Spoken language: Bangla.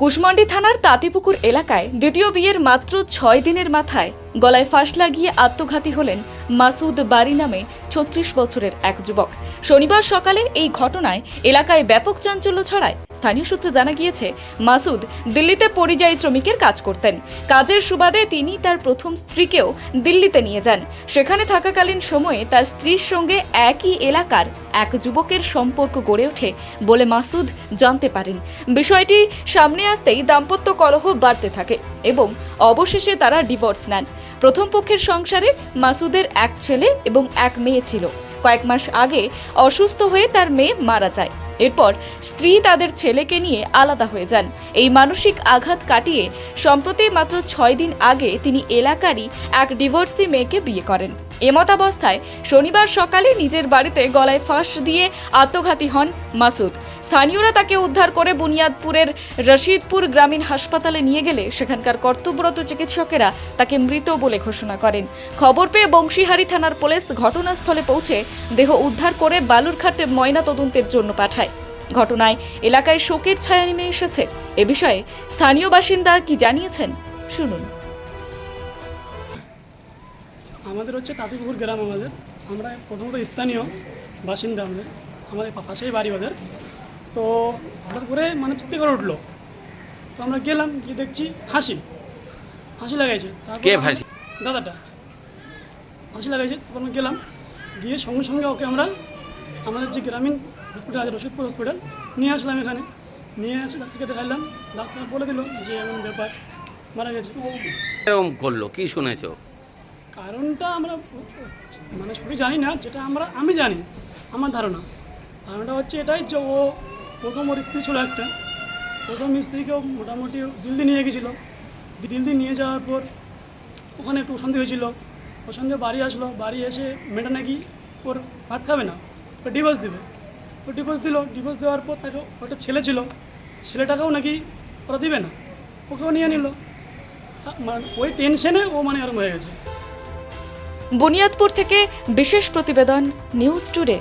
কুশমন্ডি থানার তাঁতিপুকুর এলাকায় দ্বিতীয় বিয়ের মাত্র ছয় দিনের মাথায় গলায় ফাঁস লাগিয়ে আত্মঘাতী হলেন মাসুদ বারি নামে ছত্রিশ বছরের এক যুবক। শনিবার সকালে এই ঘটনায় এলাকায় ব্যাপক চাঞ্চল্য ছড়ায়। স্থানীয় সূত্রে জানা গিয়েছে, মাসুদ দিল্লিতে পরিযায়ী শ্রমিকের কাজ করতেন। কাজের সুবাদে তিনি তার প্রথম স্ত্রীকেও দিল্লিতে নিয়ে যান। সেখানে থাকাকালীন সময়ে তার স্ত্রীর সঙ্গে একই এলাকার এক যুবকের সম্পর্ক গড়ে ওঠে বলে মাসুদ জানতে পারেন। বিষয়টি সামনে আসতেই দাম্পত্য কলহ বাড়তে থাকে এবং অবশেষে তারা ডিভোর্স নেন। প্রথম পক্ষের সংসারে মাসুদের এক ছেলে এবং এক মেয়ে ছিল। কয়েক মাস আগে অসুস্থ হয়ে তার মেয়ে মারা যায়। এরপর স্ত্রী তাদের ছেলেকে নিয়ে আলাদা হয়ে যান। এই মানসিক আঘাত কাটিয়ে সম্প্রতি মাত্র ছয় দিন আগে তিনি এলাকারই এক ডিভোর্সি মেয়েকে বিয়ে করেন। এমতাবস্থায় শনিবার সকালে নিজের বাড়িতে গলায় ফাঁস দিয়ে আত্মঘাতী হন মাসুদ। স্থানীয়রা তাকে উদ্ধার করে বুনিয়াদপুরের রশিদপুর গ্রামীণ হাসপাতালে নিয়ে গেলে সেখানকার কর্তব্যরত চিকিৎসকেরা তাকে মৃত বলে ঘোষণা করেন। খবর পেয়ে বংশীহারি থানার পুলিশ ঘটনাস্থলে পৌঁছে দেহ উদ্ধার করে বালুরঘাটে ময়না তদন্তের জন্য পাঠায়। ঘটনায় এলাকায় শোকের ছায়া নেমে এসেছে। এ বিষয়ে স্থানীয় বাসিন্দা কি জানিয়েছেন শুনুন। আমাদের হচ্ছে তাঁতিপুকুর গ্রাম আমাদের। আমরা প্রথমত স্থানীয় বাসিন্দা আমাদের। আমাদের পাশেই বাড়ি ওদের তো হঠাৎ করে মানে চিত্তে করে উঠল। তো আমরা গেলাম গিয়ে দেখছি হাসি। হাসি লাগাইছে। কে হাসি? দাদাটা। হাসি লাগাইছে। তারপর আমরা গেলাম গিয়ে সঙ্গে সঙ্গে ওকে আমরা আমাদের যে গ্রামীণ হসপিটাল আছে রশিদপুর হসপিটাল নিয়ে আসলাম এখানে। নিয়ে এসে ডাক্তারকে দেখালাম ডাক্তার বলে দিল যে এমন ব্যাপার মারা গেছে। এরকম করল? কি শুনেছো? কারণটা আমরা মানে সবই জানি না, যেটা আমরা, আমি জানি, আমার ধারণা। ধারণাটা হচ্ছে এটাই যে ও প্রথম ওর স্ত্রী ছিল একটা। প্রথম স্ত্রীকেও মোটামুটি দিল্লি নিয়ে গেছিল। দিল্লি নিয়ে যাওয়ার পর ওখানে একটু অশান্তি হয়েছিল। অশান্তি বাড়ি আসলো। বাড়ি এসে মেয়েটা নাকি ওর ভাত খাবে না ও ডিভোর্স দেবে। ও ডিভোর্স দিল। ডিভোর্স দেওয়ার পর তাকে ওটা ছেলে ছিল। ছেলেটাকেও নাকি ওরা দিবে না। ওকেও নিয়ে নিল। মানে ওই টেনশনে ও মানে এরম হয়ে গেছে। বুনিয়াদপুর থেকে বিশেষ প্রতিবেদন নিউজ টুডে।